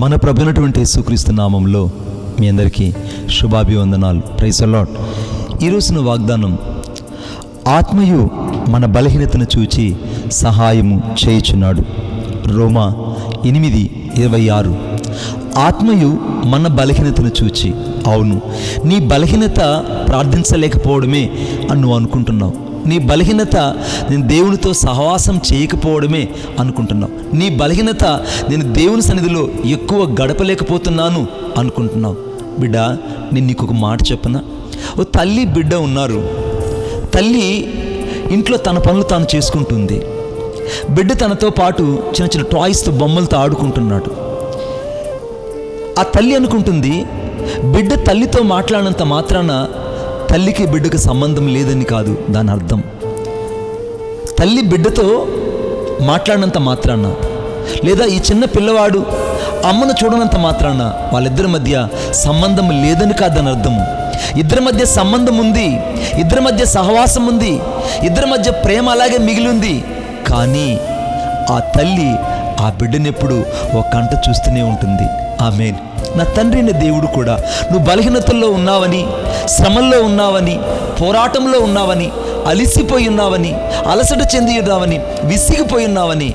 మన ప్రభునటువంటి యేసుక్రీస్తు నామంలో మీ అందరికీ శుభాభివందనాలు. ప్రైస్ అలాట్ ఈరోజున వాగ్దానం ఆత్మయు మన బలహీనతను చూచి సహాయము చేయుచున్నాడు. రోమా ఎనిమిది ఇరవై ఆరు. ఆత్మయు మన బలహీనతను చూచి అవును నీ బలహీనత ప్రార్థించలేకపోవడమే అని నువ్వు అనుకుంటున్నావు. నీ బలహీనత నేను దేవునితో సహవాసం చేయకపోవడమే అనుకుంటున్నావు. నీ బలహీనత నేను దేవుని సన్నిధిలో ఎక్కువ గడపలేకపోతున్నాను అనుకుంటున్నావు. బిడ్డ నేను నీకు ఒక మాట చెప్పనా? ఓ తల్లి బిడ్డ ఉన్నారు. తల్లి ఇంట్లో తన పనులు తాను చేసుకుంటుంది. బిడ్డ తనతో పాటు చిన్న చిన్న టాయ్స్తో బొమ్మలతో ఆడుకుంటున్నాడు. ఆ తల్లి అనుకుంటుంది బిడ్డ తల్లితో మాట్లాడినంత మాత్రాన తల్లికి బిడ్డకు సంబంధం లేదని కాదు దాని అర్థం. తల్లి బిడ్డతో మాట్లాడినంత మాత్రాన లేదా ఈ చిన్న పిల్లవాడు అమ్మను చూడనంత మాత్రాన వాళ్ళిద్దరి మధ్య సంబంధం లేదని కాదని అర్థము ఇద్దరి మధ్య సంబంధం ఉంది ఇద్దరి మధ్య సహవాసం ఉంది ఇద్దరి మధ్య ప్రేమ అలాగే మిగిలింది కానీ ఆ తల్లి ఆ బిడ్డనెప్పుడు ఒక కంట చూస్తూనే ఉంటుంది. ఆమె నా తండ్రి దేవుడు కూడా. నువ్వు బలహీనతల్లో ఉన్నావని శ్రమల్లో ఉన్నావని పోరాటంలో ఉన్నావని అలిసిపోయి ఉన్నావని అలసట చెంది ఉన్నావని విసిగిపోయి ఉన్నావని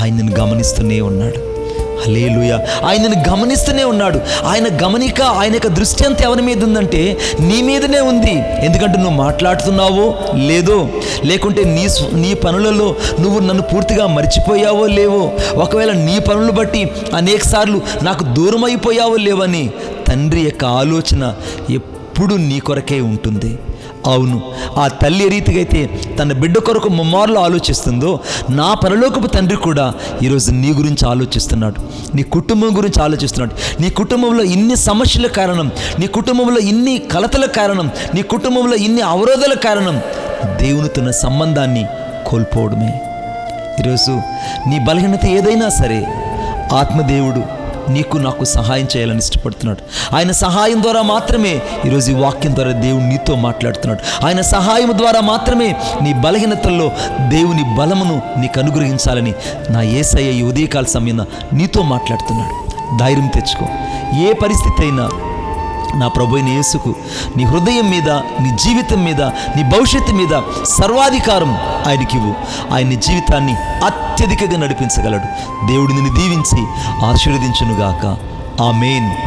ఆయనను గమనిస్తూనే ఉన్నాడు. హలేలుయ ఆయనను గమనిస్తూనే ఉన్నాడు. ఆయన గమనిక ఆయన యొక్క దృష్టి అంతా ఎవరి మీద ఉందంటే నీ మీదనే ఉంది. ఎందుకంటే నువ్వు మాట్లాడుతున్నావో లేదో లేకుంటే నీ నీ పనులలో నువ్వు నన్ను పూర్తిగా మర్చిపోయావో లేవో ఒకవేళ నీ పనులు బట్టి అనేక సార్లు నాకు దూరం అయిపోయావో లేవని తండ్రి యొక్క ఆలోచన ఎప్పుడు నీ కొరకే ఉంటుంది. అవును ఆ తల్లి ఏ తన బిడ్డ కొరకు ముమ్మార్లు ఆలోచిస్తుందో నా పరలోకపు తండ్రి కూడా ఈరోజు నీ గురించి ఆలోచిస్తున్నాడు. నీ కుటుంబం గురించి ఆలోచిస్తున్నాడు. నీ కుటుంబంలో ఇన్ని సమస్యల కారణం నీ కుటుంబంలో ఇన్ని కలతల కారణం నీ కుటుంబంలో ఇన్ని అవరోధాల కారణం దేవునితో సంబంధాన్ని కోల్పోవడమే. ఈరోజు నీ బలహీనత ఏదైనా సరే ఆత్మదేవుడు నీకు నాకు సహాయం చేయాలని ఇష్టపడుతున్నాడు. ఆయన సహాయం ద్వారా మాత్రమే ఈరోజు ఈ వాక్యం ద్వారా దేవుడు నీతో మాట్లాడుతున్నాడు. ఆయన సహాయం ద్వారా మాత్రమే నీ బలహీనతల్లో దేవుని బలమును నీకు అనుగ్రహించాలని నా ఏసయ్య ఈ ఉదయకాల సమయంలో నీతో మాట్లాడుతున్నాడు. ధైర్యం తెచ్చుకో. ఏ పరిస్థితి అయినా నా ప్రభు అయిన యేసుకు. నీ హృదయం మీద నీ జీవితం మీద నీ భవిష్యత్తు మీద సర్వాధికారం ఆయనకివ్వు ఆయన నీ జీవితాన్ని అత్యధికంగా నడిపించగలడు. దేవుడు నిన్ను దీవించి ఆశీర్వదించునుగాక. ఆమెన్.